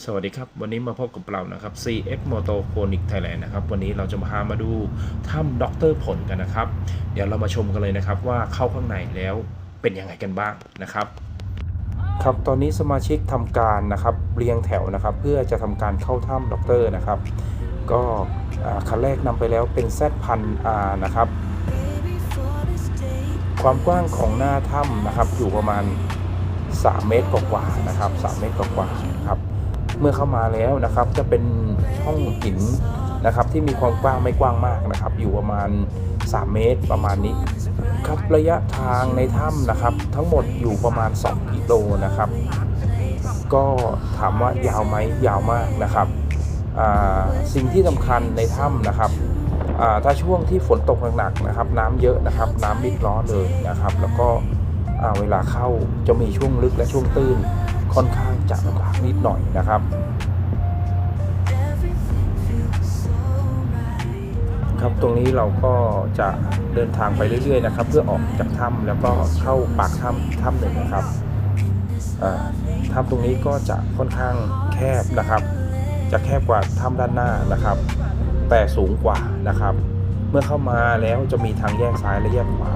สวัสดีครับ วันนี้มาพบกับเรานะครับ CX Moto Chronic Thailand นะครับ วันนี้เราจะมาพามาดูถ้ำด็อกเตอร์ผลกันนะครับ เดี๋ยวเรามาชมกันเลยนะครับว่าเข้าข้างในแล้วเป็นยังไงกันบ้างนะครับ ครับตอนนี้สมาชิกทำการนะครับเรียงแถวนะครับ เพื่อจะทำการเข้าถ้ำด็อกเตอร์นะครับ ก็คันแรกนำไปแล้วเป็น Z พันอานะครับ ความกว้างของหน้าถ้ำนะครับอยู่ประมาณ 3 เมตรกว่าๆนะครับ 3 เมตรกว่าๆนะครับ เมื่อเข้ามาแล้วนะครับ จะเป็นช่องหินนะครับ ที่มีความกว้างไม่กว้างมากนะครับ อยู่ประมาณ 3 เมตรประมาณนี้ครับระยะทางในถ้ำนะครับ ทั้งหมดอยู่ประมาณ 2 กิโลนะครับ ก็ถามว่ายาวไหมยาวมากนะครับสิ่งที่สำคัญในถ้ำนะครับถ้าช่วงที่ฝนตกหนักๆนะครับ น้ำเยอะนะครับ น้ำมิดล้อเลยนะครับ แล้วก็เวลาเข้าจะมีช่วงลึกและช่วงตื้น ค่อนข้างจะลำบากนิดหน่อยนะครับ ครับตรงนี้เราก็จะเดินทางไปเรื่อยๆนะครับ เพื่อออกจากถ้ำแล้วก็เข้าปากถ้ำถ้ำหนึ่งนะครับถ้ำตรงนี้ก็จะค่อนข้างแคบนะครับ จะแคบกว่าถ้ำด้านหน้านะครับ แต่สูงกว่านะครับ เมื่อเข้ามาแล้วจะมีทางแยกซ้ายและแยกขวา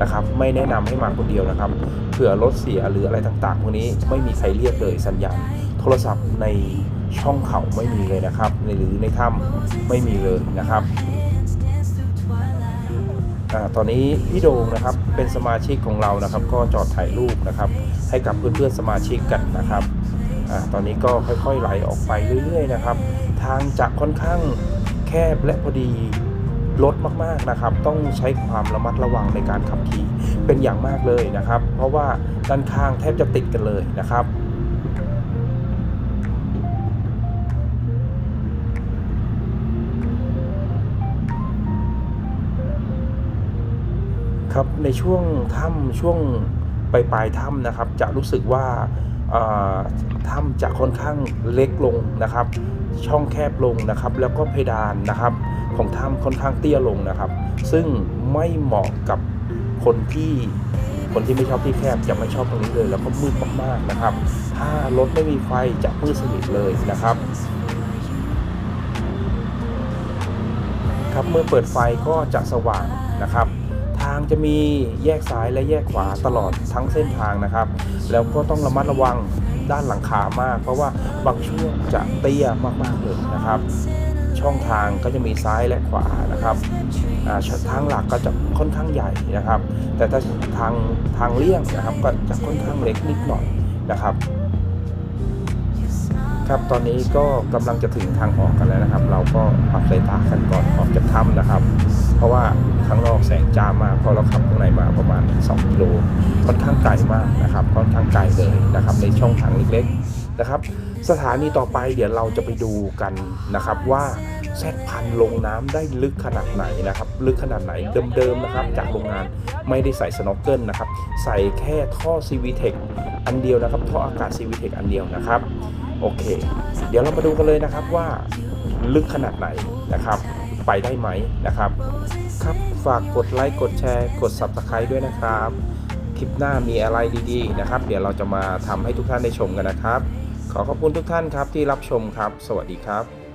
นะครับไม่แนะนำให้มาคนเดียวนะครับเผื่อรถเสียหรืออะไรต่างๆพวกนี้ไม่มีใครเรียกเลยสัญญาณโทรศัพท์ในช่องเขาไม่มีเลยนะครับในหรือในถ้ำไม่มีเลยนะครับอตอนนี้พี่โดงนะครับเป็นสมาชิกของเรานะครับ ก็จอดถ่ายรูปนะครับ ให้กับเพื่อนๆสมาชิกกันนะครับอตอนนี้ก็ค่อยๆไหลออกไปเรื่อยๆนะครับ ทางจะค่อนข้างแคบและพอดี รถมากๆนะครับ ต้องใช้ความระมัดระวังในการขับขี่เป็นอย่างมากเลยนะครับ เพราะว่าด้านข้างแทบจะติดกันเลยนะครับครับในช่วงถ้ำช่วงปลายปลายถ้ำนะครับ จะรู้สึกว่า ถ้ำจะค่อนข้างเล็กลงนะครับ ช่องแคบลงนะครับ แล้วก็เพดานนะครับ ของถ้ำค่อนข้างเตี้ยลงนะครับ ซึ่งไม่เหมาะกับคนที่คนที่ไม่ชอบที่แคบจะไม่ชอบตรงนี้เลย แล้วก็มืดมากๆนะครับ ถ้ารถไม่มีไฟจะมืดสนิทเลยนะครับ ครับเมื่อเปิดไฟก็จะสว่างนะครับางจะมีแยกซ้ายและแยกขวาตลอดทั้งเส้นทางนะครับ แล้วก็ต้องระมัดระวังด้านหลังคามาก เพราะว่าบางช่วงจะเตี้ยมากๆเลยนะครับ ช่องทางก็จะมีซ้ายและขวานะครับทางหลักก็จะค่อนข้างใหญ่นะครับ แต่ถ้าทางทางเลี่ยงนะครับก็จะค่อนข้างเล็กนิดหน่อยนะครับครับตอนนี้ก็กำลังจะถึงทางออกกันแล้วนะครับ เราก็ปรับสายตากันก่อนออกจากถ้ำนะครับ เพราะว่าข้างนอก จ้ามากเพราะเราขับข้างในมาประมาณ 2กิโลค่อนข้างไกลมากนะครับค่อนข้างไกลเลยนะครับในช่องทางเล็กๆนะครับ สถานีต่อไปเดี๋ยวเราจะไปดูกันนะครับว่าแซดพันลงน้ำได้ลึกขนาดไหนนะครับ ลึกขนาดไหนเดิมๆนะครับ จากโรงงานไม่ได้ใส่สโนว์เกิลนะครับ ใส่แค่ท่อ CVTech อันเดียวนะครับ ท่ออากาศ CVTech อันเดียวนะครับ โอเค เดี๋ยวเรามาดูกันเลยนะครับว่าลึกขนาดไหนนะครับ ไปได้ไหมนะครับ ครับฝากกดไลค์กดแชร์กด Subscribe ด้วยนะครับ คลิปหน้ามีอะไรดีๆนะครับ เดี๋ยวเราจะมาทำให้ทุกท่านได้ชมกันนะครับ ขอขอบคุณทุกท่านครับที่รับชมครับ สวัสดีครับ